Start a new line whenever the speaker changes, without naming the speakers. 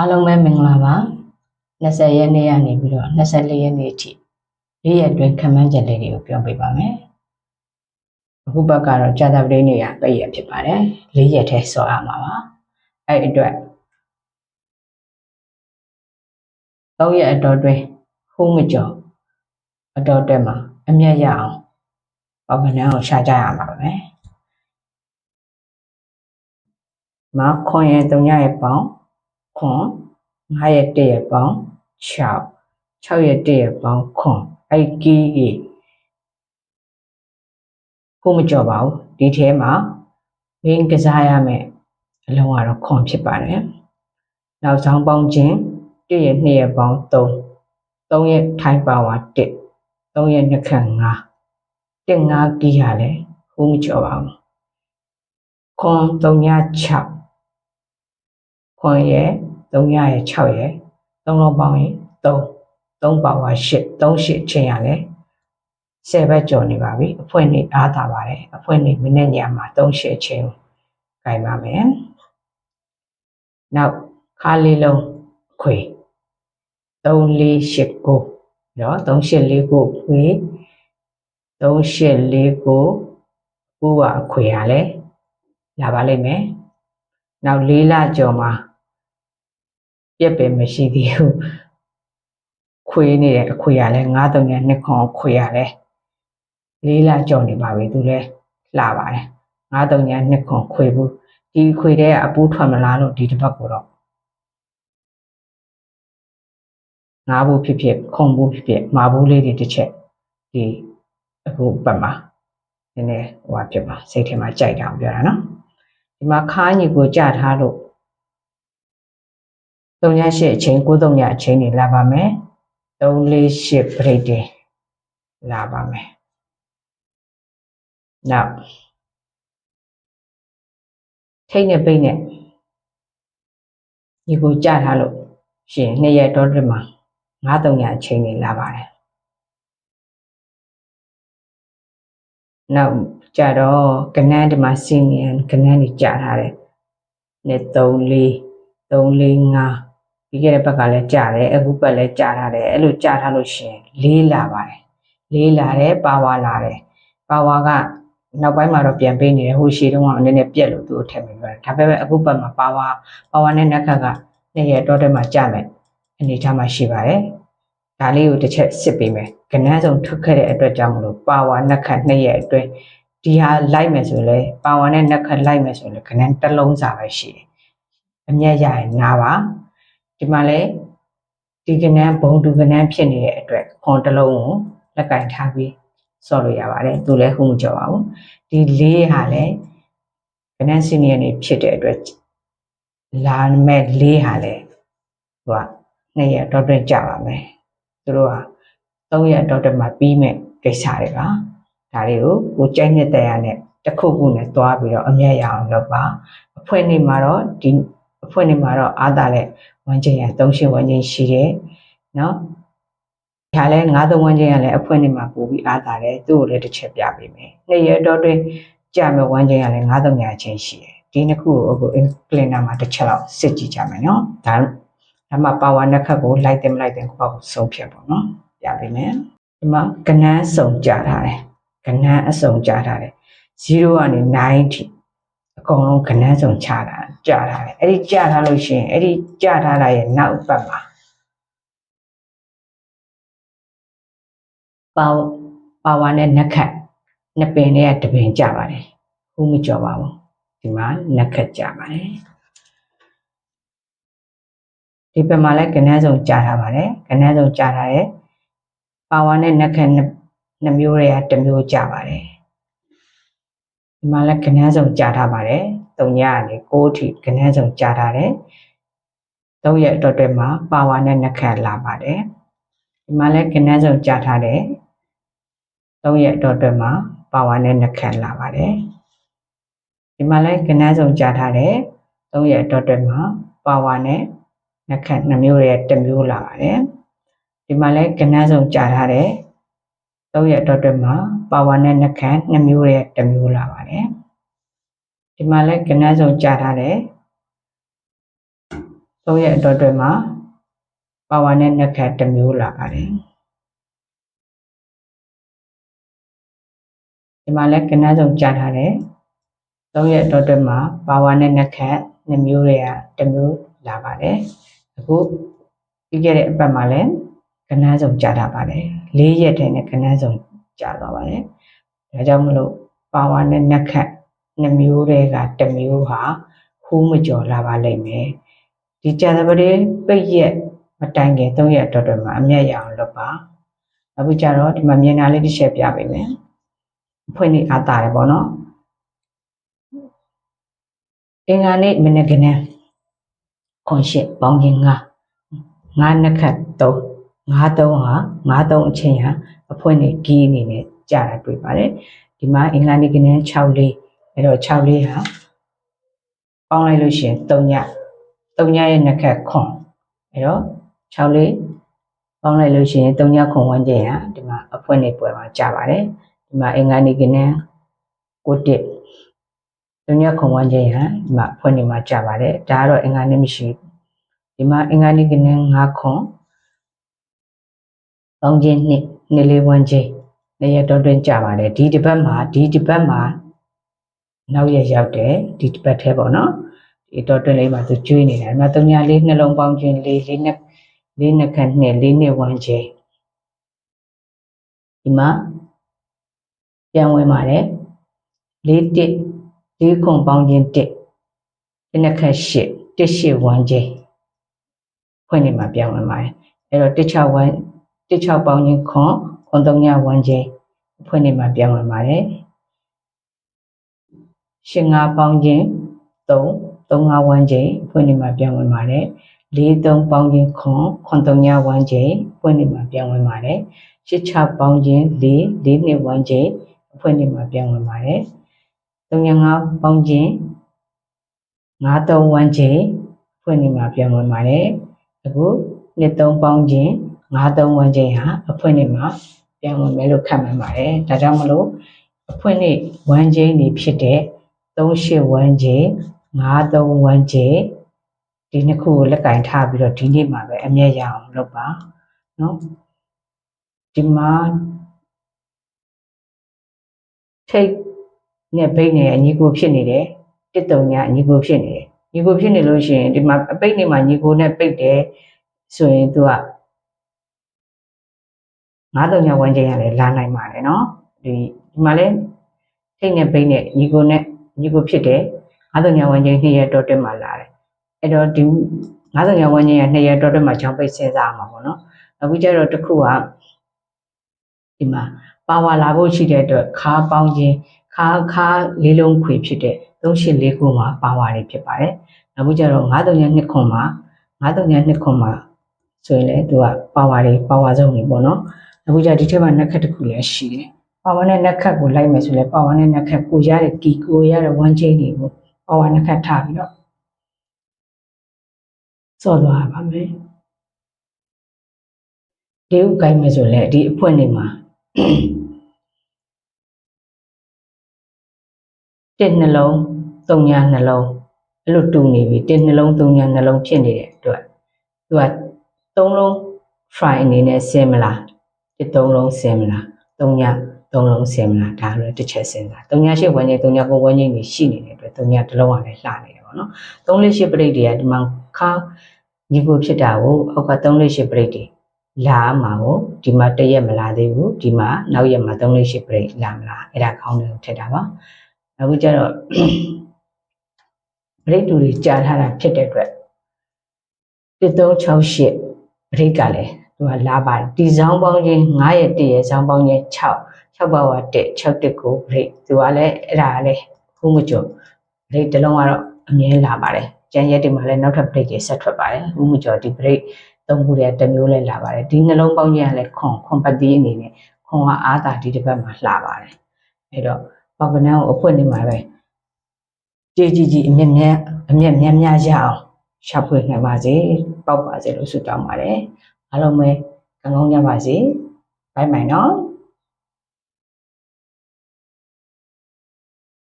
အားလုံးပဲမင်္ဂလာပါ20ရက်နေ့ကနေပြီးတော့24ရက်နေ့အထိ၄ရက်အတွင်းခံမှန်းချက်လေးတွေကိုပြောပြပါမယ်အခုဘက်ကတော့ကြာသပတေးနေ့ကပြည့်ရက်ဖြစ်ပါတယ်၄ရက်ထဲဆော်ရမှာပါအဲ့အတွက်၃ရက်အတော်အတွင်းခုမကျော်အတော်တက်မှာအမျက်ရအောင်ပေါကနန်းကိုရှာကြရမှာပဲမခွန်ရဲ့၃ရက်ပေါင်း ခွန်9ရက်1ရက်ပေါင်း6 6ရက်1ရက်ပေါင်းခွန်အဲ့ကီးကြီးခုမကြော်ပါဘူးဒီထဲမှာမင်းကစားရမယ်အလုံးကတော့ခွန်ဖြစ်ပါတယ်နောက်ဆောင်ပေါင်းခြင်း1ရက်2ရက်ပေါင်း3 3ရက်ထိုင်ပါဝါ1 3ရက်နှစ်ခန့်5 1 5ကီးရလဲခုမကြော်ပါဘူးခွန်3ည6ခွန်ရဲ့ 3ရရဲ့6ရဲ့3လုံးပေါင်းရင်3 3ပါဝါ8 3 8ချင်းရလဲ10ဘက်ကျော်နေပါပြီအဖွင့်နေအားသာပါတယ်အဖွင့်နေမိနစ်ညမှာ3 8ချင်းကိုင်ပါမယ်နောက်ခါလေးလုံးခွေ3 4 8 9နော်3 8 4 9ခွေ3 8 4 9ကိုကခွေရလဲလာပါလိမ့်မယ်နောက်၄လကျော်မှာ ပြက်ပင်မရှိသေးဘူးခွေးနေတဲ့အခွေရလဲ93ညနှစ်ခွန်ခွေရလဲလေးလာကြော်နေပါပြီသူလဲလှပါတယ်93ညနှစ်ခွန်ခွေဘူးဒီခွေတဲ့အပူးထွက်မလားလို့ဒီတစ်ပတ်ကိုတော့ငါးဘူးဖြစ်ဖြစ်ခုံဘူးဖြစ်ဖြစ်မာဘူးလေးတွေတစ်ချက်ဒီအခုပတ်မှာနည်းနည်းဟိုဟာဖြစ်ပါစိတ်ထဲမှာကြိုက်တာအောင်ပြောတာနော်ဒီမှာခါးညီကိုကြထားလို့ 3ည8အချိန်9 3ညအချိန်နေလာပါမယ်3 4 8 break တင်လာပါမယ်နောက်ထိတ်နဲ့ပိတ်နဲ့ဒီကိုကြထားလို့ရှင်နှစ်ရက်တော့ဒီမှာ9 3ညအချိန်နေလာပါတယ်နောက်ကြတော့ကနန်းဒီမှာစီနီယန်ကနန်းကြီးကြထားတယ်နဲ့3 4 3 4 5 ပြီးခဲ့တဲ့ဘက်ကလည်းကြာတယ်အခုဘက်လည်းကြာထားတယ်အဲ့လိုကြာထားလို့ရှိရင်လေးလာပါတယ်လေးလာတယ်ပါဝါလာတယ်ပါဝါကနောက်ပိုင်းမှာတော့ပြန်ပေးနေတယ်ဟိုရှည်တုန်းကအနေနဲ့ပြက်လို့သူ့ကိုထည့်ပြီးပြောတယ်ဒါပေမဲ့အခုဘက်မှာပါဝါပါဝါနဲ့နက်ခတ်ကနေ့ရက်တော့တဲ့မှာကြာမယ်အနေထားမှာရှိပါတယ်ဒါလေးကိုတစ်ချက်စစ်ပေးမယ်ကနန်းဆုံးထွက်ခဲ့တဲ့အတွက်ကြောင့်မလို့ပါဝါနက်ခတ်နှစ်ရက်အတွင်းဒီဟာလိုက်မယ်ဆိုလဲပါဝါနဲ့နက်ခတ်လိုက်မယ်ဆိုရင်ကနန်းတစ်လုံးစာပဲရှိတယ်အမျက်ရရင်နားပါ ဒီမှာလဲဒီကနန်းဘုံတူကနန်းဖြစ်နေတဲ့အတွက်ခွန်တစ်လုံးကိုလက်ကင်ထားပြီးဆော့လို့ရပါတယ်သူလည်းဟုမကြောက်ပါဘူးဒီလေးဟာလည်းကနန်းစီနီယနေဖြစ်တဲ့အတွက်လာမဲ့လေးဟာလည်းဟိုကနှစ်ရက်တော့တွင်ကြပါမယ်သူတို့ဟာသုံးရက်တော့တွင်မှာပြီးမဲ့ကိစ္စတွေပါဒါတွေကိုကိုကြိုက်နေတဲ့ရနဲ့တစ်ခုခုနဲ့တွားပြီးတော့အမျက်ရအောင်လုပ်ပါအဖွင့်နေမှာတော့ဒီအဖွင့်နေမှာတော့အားသာတဲ့ ဝမ်းကျင်ရသုံးရှင်ဝမ်းကျင်ရှိတယ်နော်ဒါလည်းငါးသုံးဝမ်းကျင်ရလည်းအဖွင့်နေမှာပို့ပြီးအားသာတယ်သူ့ကိုလည်းတစ်ချက်ပြပေးမယ်နှစ်ရက်တော့တွင်ကြာမဲ့ဝမ်းကျင်ရလည်းငါးသုံးညာချင်းရှိတယ်ဒီနှစ်ခုကိုအခု incliner မှာတစ်ချက်လောက်စစ်ကြည့်ကြမယ်နော်ဒါဒါမှပါဝါနှစ်ခတ်ကိုလိုက်တယ်မလိုက်တယ်ကိုပေါ့ဆုံးဖြတ်ပေါ့နော်ပြပေးမယ်ဒီမှာကနန်းစုံကြာထားတယ်ကနန်းအစုံကြာထားတယ်0ကနေ9ထိ အကုန်လုံးကနန်းစုံချတာကြာထားတယ်အဲ့ဒီကြာထားလို့ရှိရင်အဲ့ဒီကြာထားတာရဲ့နောက်ပတ်မှာပါပါဝါနဲ့နက်ခတ်နှစ်ပင်နဲ့တပင်ကြာပါတယ်ခုမကြော်ပါဘူးဒီမှာနက်ခတ်ကြာပါတယ်ဒီဘက်မှာလည်းကနန်းစုံကြာထားပါတယ်ကနန်းစုံကြာထားတယ်ပါဝါနဲ့နက်ခတ်နှစ်မျိုးတွေကတစ်မျိုးကြာပါတယ် ဒီမှာလည်းကနန်းစုံကြာထားပါတယ်3ညကနေ6ထိကနန်းစုံကြာထားတယ်3ရက်အတွက်တည်းမှာပါဝါနဲ့နှက်ခတ်လာပါတယ်ဒီမှာလည်းကနန်းစုံကြာထားတယ်3ရက်အတွက်တည်းမှာပါဝါနဲ့နှက်ခတ်လာပါတယ်ဒီမှာလည်းကနန်းစုံကြာထားတယ်3ရက်အတွက်တည်းမှာပါဝါနဲ့နှက်ခတ်2မျိုးရဲ့1မျိုးလာပါတယ်ဒီမှာလည်းကနန်းစုံကြာထားတယ် 3ရက်အတွက်တည်းမှာပါဝါနဲ့နှက်ခတ်2မျိုးရဲ့1မျိုးလာပါတယ်ဒီမှာလည်းကနန်းစုံကြာထားတယ်သုံးရက်အတော်အတွင်းမှာပါဝါနဲ့နှက်ခတ်တစ်မျိုးလာပါတယ်ဒီမှာလည်းကနန်းစုံကြားထားတယ်သုံးရက်အတော်အတွင်းမှာပါဝါနဲ့နှက်ခတ်နှစ်မျိုးတွေကတစ်မျိုးလာပါတယ်အခုပြီးခဲ့တဲ့အပတ်မှာလည်း ကနန်းစုံကြားထားပါတယ်လေးရက်ထဲနဲ့ကနန်းစုံကြားသွားပါတယ်ဒါကြောင့်မလို့ပါဝါနဲ့နှက်ခတ်နှစ်မျိုးတွေကတစ်မျိုးဟာဟူးမကျော်လာပါလိမ့်မယ်ဒီကြာသပတေးပိတ်ရက်မတိုင်ခင်၃ရက်အတော်အတွင်းမှာအမျက်ရအောင်လုပ်ပါအခုကျတော့ဒီမှာမြင်တာလေးတစ်ချက်ပြပေးမယ်အဖွင့်နေအားတာတယ်ပေါ့နော်အင်္ဂါနေ့မနေ့ကနေ့ခွန်ရှစ်ပေါင်းခြင်းငါငါနှစ်ခတ်သုံး ငါသုံးဟာငါသုံးအချင်းဟာအဖွင့်နေဂီးအနေနဲ့ကြာတာတွေ့ပါတယ်ဒီမှာအင်္ဂါနေ့ကနေ့6လေးအဲ့တော့6လေးဟာပေါင်းလိုက်လို့ရှိရင်3ည3ညရဲ့နှစ်ခတ်ခွန်အဲ့တော့6လေးပေါင်းလိုက်လို့ရှိရင်3ညခွန်ဝန်းကျင်ဟာဒီမှာအဖွင့်နေပွဲမှာကြာပါတယ်ဒီမှာအင်္ဂါနေ့ကနေ့ကိုတစ်တုံညခုံဝန်းချင်းဟာဒီမှာဖွင့်နေမှာကြာပါတယ်ဒါကတော့အင်္ဂါနေ့မရှိဘူးဒီမှာအင်္ဂါနေ့ကနေ့9ခွန် ကောင်းခြင်းနှစ်နှစ်လေးဝမ်းခြင်းနေရတော်တွင်ကြပါတယ်ဒီတစ်ပတ်မှာဒီတစ်ပတ်မှာနောက်ရရောက်တယ်ဒီတစ်ပတ်ထဲပေါ့နော်ဒီတော်တွင်လေးမှာသူကျွေးနေတယ်အမှသုံးညာလေးနှလုံးပေါင်းခြင်းလေးလေးနှစ်လေးနှစ်ခန့်နှစ်လေးနှစ်ဝမ်းခြင်းဒီမှာပြန်ဝင်ပါတယ်လေးတစ်လေးခုံပေါင်းခြင်းတစ်တစ်နှစ်ခန့်ရှစ်တစ်ရှစ်ဝမ်းခြင်းဖွင့်နေမှာပြန်ဝင်ပါတယ်အဲ့တော့တစ်ချဝမ်း 16ပေါင်းချင်းခွန်ခွန်3ည1ချင်းအဖွင့်နေမှာပြောင်းဝင်ပါတယ်15ပေါင်းချင်း3 35 1ချင်းအဖွင့်နေမှာပြောင်းဝင်ပါတယ်43ပေါင်းချင်းခွန်ခွန်3ည1ချင်းအဖွင့်နေမှာပြောင်းဝင်ပါတယ်86ပေါင်းချင်း4 4နှစ်1ချင်းအဖွင့်နေမှာပြောင်းဝင်ပါတယ်35ပေါင်းချင်း9 3 1ချင်းအဖွင့်နေမှာပြောင်းဝင်ပါတယ်အခုနှစ်3ပေါင်းချင်း 53ဝန်းခြင်းဟာအဖွင့်နေမှာပြန်ဝင်မယ်လို့ခန့်မှန်းပါတယ်ဒါကြောင့်မလို့အဖွင့်နေဝန်းခြင်းနေဖြစ်တဲ့38ဝန်းခြင်း53ဝန်းခြင်းဒီနှစ်ခုကိုလက်ကင်ထားပြီးတော့ဒီနေ့မှာပဲအမြတ်ရအောင်လုပ်ပါနော်ဒီမှာထိတ်နဲ့ဘိတ်နဲ့အညီကိုဖြစ်နေတယ်တစ်တုံညာအညီကိုဖြစ်နေတယ်ညီကိုဖြစ်နေလို့ရှိရင်ဒီမှာအပိတ်နေမှာညီကိုနဲ့ပိတ်တယ်ဆိုရင်သူက ငါးတုံညာဝန်းကျင်ရလဲလာနိုင်ပါတယ်နော်ဒီဒီမှာလဲထိတ်နဲ့ဘိတ်နဲ့ညီကိုနဲ့ညီကိုဖြစ်တယ်ငါးတုံညာဝန်းကျင်နှစ်ရက်တော့တက်မှလာတယ်အဲ့တော့ဒီငါးတုံညာဝန်းကျင်ရနှစ်ရက်တော့တက်မှချောင်းပိတ်စဉ်းစားမှာပေါ့နော်အခုကျတော့တစ်ခုကဒီမှာပါဝါလာဖို့ရှိတဲ့အတွက်ခါပေါင်းခြင်းခါခါလေးလုံးခွေဖြစ်တဲ့384ခုမှာပါဝါတွေဖြစ်ပါတယ်။နောက်ပြီးကြတော့932ခုမှာ932ခုမှာဆိုရင်လည်းသူကပါဝါတွေပါဝါဆုံးတွေပေါ့နော်။ နောက်ပြီးကြဒီထက်မှနက်ခတ်တစ်ခုလည်းရှိတယ်။ပါဝါနဲ့နက်ခတ်ကိုလိုက်မယ်ဆိုလည်းပါဝါနဲ့နက်ခတ်ကိုရတဲ့ကီကိုရတဲ့1 chain တွေကိုပါဝါနက်ခတ်ထားပြီးတော့စော့သွားပါမယ်။ဒီဥကိုင်းမယ်ဆိုလည်းဒီအဖွင့်နေမှာတစ်နှလုံးသုံးညာနှလုံးအဲ့လိုတူနေပြီတစ်နှလုံးသုံးညာနှလုံးဖြစ်နေတဲ့အတွက်သူကသုံးလုံး fry အနေနဲ့ဆင်းမလား တစ်သုံးလုံးဆင်းမလားသုံးညာသုံးလုံးဆင်းမလားဒါလည်းတစ်ချက်စဉ်းစားသုံးညာရှိဝန်းကျင်သုံးညာကိုဝန်းကျင်ကြီးရှိနေတဲ့အတွက်သုံးညာတစ်လုံးကလည်းလှနေတယ်ပေါ့နော်သုံးလေးရှိပရိတ်တွေကဒီမှာခါညီကိုဖြစ်တာကိုအောက်ကသုံးလေးရှိပရိတ်တွေလာမှာကိုဒီမှာတရက်မလာသေးဘူးဒီမှာနောက်ရက်မှာသုံးလေးရှိပရိတ်လာမလားအဲ့ဒါခေါင်းတွေကိုထည့်တာပါအခုကျတော့ဗရိတ်တူတွေကြာထားတာဖြစ်တဲ့အတွက်1368ဗရိတ်ကလည်း သူကလာပါတယ်ဒီဇောင်းပေါင်းချင်း9ရက်တည်းရဲ့ဇောင်းပေါင်းချင်း6 6ပါဝါ1 6တက်ကိုဗရိတ်သူကလည်းအဲ့ဒါကလည်းခုမကျော်ဗရိတ်တစ်လုံးကတော့အမြဲလာပါတယ်ကျန်ရက်တွေမှာလည်းနောက်ထပ်ဗရိတ်တွေဆက်ထွက်ပါတယ်ခုမကျော်ဒီဗရိတ်သုံးခုတည်းတစ်မျိုးလဲလာပါတယ်ဒီနှလုံးပေါင်းချင်းကလည်းခွန်ခွန်ပတ်တီးအနေနဲ့ခွန်ကအားသာဒီတစ်ပတ်မှာလှပါတယ်အဲ့တော့ပေါက်ကနန်းကိုအဖွင့်နေမှာပဲကြည်ကြည်ကြည်အမြက်မြက်အမြက်မြက်များရအောင်ရှာဖွေနိုင်ပါစေပေါက်ပါစေလို့ဆုတောင်းပါတယ် အားလုံးပဲကောင်းကောင်းကြပါစေဘိုင်ဘိုင်နော်